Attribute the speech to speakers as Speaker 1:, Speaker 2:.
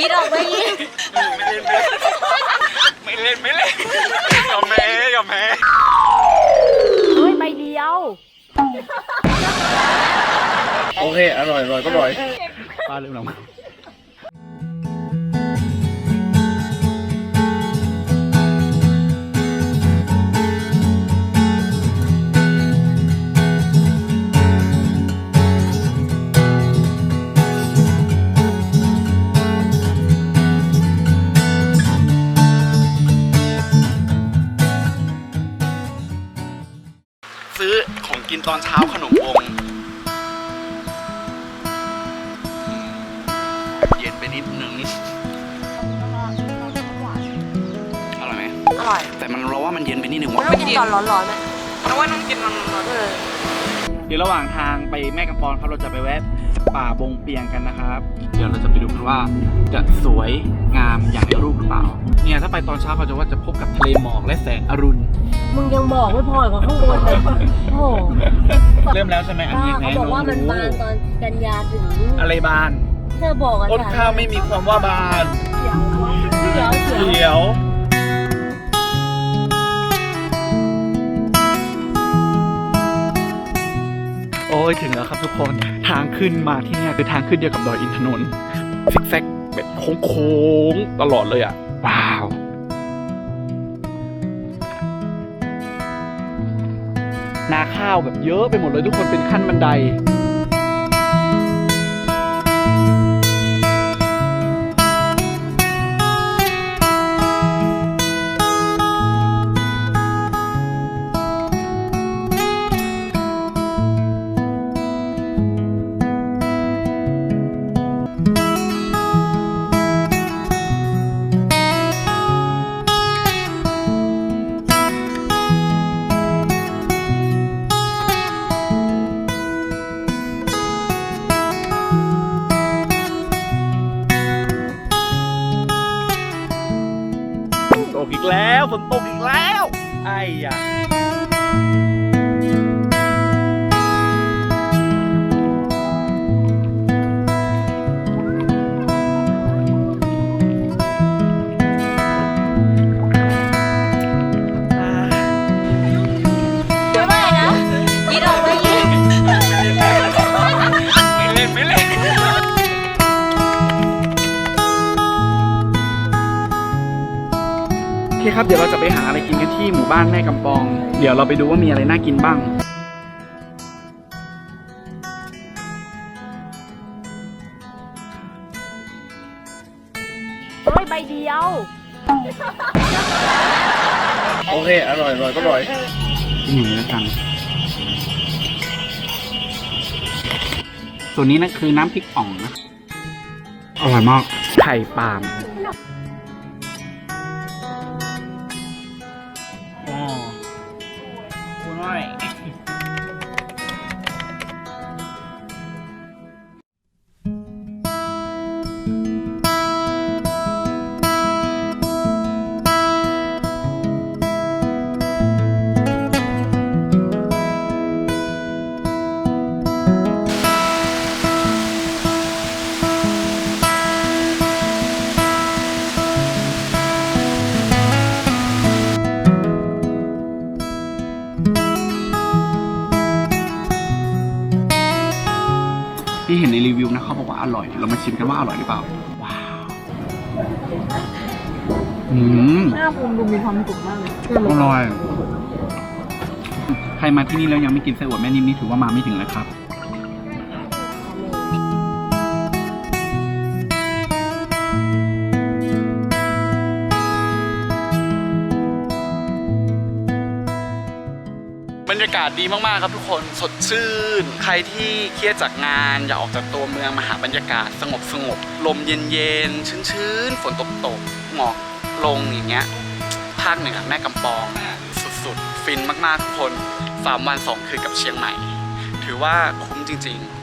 Speaker 1: ยีดออกไม่ยีด
Speaker 2: ไม่เล่นไม่เล่นยอมแพ้ยอมแพ้
Speaker 1: เฮ้ยใบเดียว
Speaker 2: โอเค อร่อยอร่อยก็อร่อย ป้าลืมหรอ ซื้อของกินตอนเช้าขนมวงเย็นไปนิดนึง อร่อยไหม
Speaker 1: อร่อย
Speaker 2: แต่มันเราว่ามันเย็นไปนิดนึง
Speaker 1: มัน
Speaker 2: ว่ะ
Speaker 1: ต้องกินตอนร้อนๆนะ
Speaker 3: เพราะว่าต้องกินมันร้อน
Speaker 1: เออ
Speaker 2: เดี๋ยวระหว่างทางไปแม่กำปอนครับเราจะไปแวะป่าบงเปียงกันนะครับ เดี๋ยวเราจะไปดูกันว่าจะสวยงามอย่างในรูปหรือเปล่า เนี่ยถ้าไปตอนเช้าเขาจะว่าจะพบกับทะเลหมอกและแสงอรุณ
Speaker 1: มึงยังบอกไม่พออีกว่าข้างบนเลยโอ้โห
Speaker 2: เริ่มแล้วใช่ไหมอันนี้
Speaker 1: เขาบอกว่ามันบานตอนกันยาถึง
Speaker 2: อะไรบาน
Speaker 1: เธอบอกอะ
Speaker 2: ต้นข้าวไม่มีความว่าบาน
Speaker 1: เดี๋ยวเดี๋ยว
Speaker 2: เขียวโอ้ยถึงแล้วครับทุกคนทางขึ้นมาที่เนี่ยคือทางขึ้นเดียวกับดอยอินทนนท์ซิกแซกแบบโค้งๆตลอดเลยอะว้าว นาข้าวแบบเยอะไปหมดเลยทุกคนเป็นขั้นบันได ฝนตกอีกแล้ว ไอ้ยะ คครับ เดี๋ยวเราจะไปหาอะไรกินกันที่หมู่บ้านแม่กำปอง เดี๋ยวเราไปดูว่ามีอะไรน่ากินบ้าง
Speaker 1: เฮ้ยใบเดียว
Speaker 2: โอเค อร่อยอร่อยก็อร่อยกินอย่างนี้แล้วกันส่วนนี้นะคือน้ำพริกอ่องนะ อร่อยมาก ไข่ปาล์ม ที่เห็นในรีวิวนะเขาบอกว่าอร่อย เรามาชิมกันว่าอร่อยหรือเปล่า ว้าว อืม
Speaker 1: หน้าภูมิดูมีความสุขมากเลย
Speaker 2: อร่อย ใครมาที่นี่แล้วยังไม่กินไส้อั่วแม่นิ่มนี่ถือว่ามาไม่ถึงเลยครับบรรยากาศดีมากๆครับทุก คนสดชื่น ใครที่เครียดจากงานอยากออกจากตัวเมืองมาหาบรรยากาศสงบสงบลมเย็นๆชื้นๆ ฝนตกตกหมอกลงอย่างเงี้ยภาคเหนือแม่กำปอง สุดๆ ฟินมากๆทุกคน 3 วัน 2 คืนกับเชียงใหม่ ถือว่าคุ้มจริง ๆ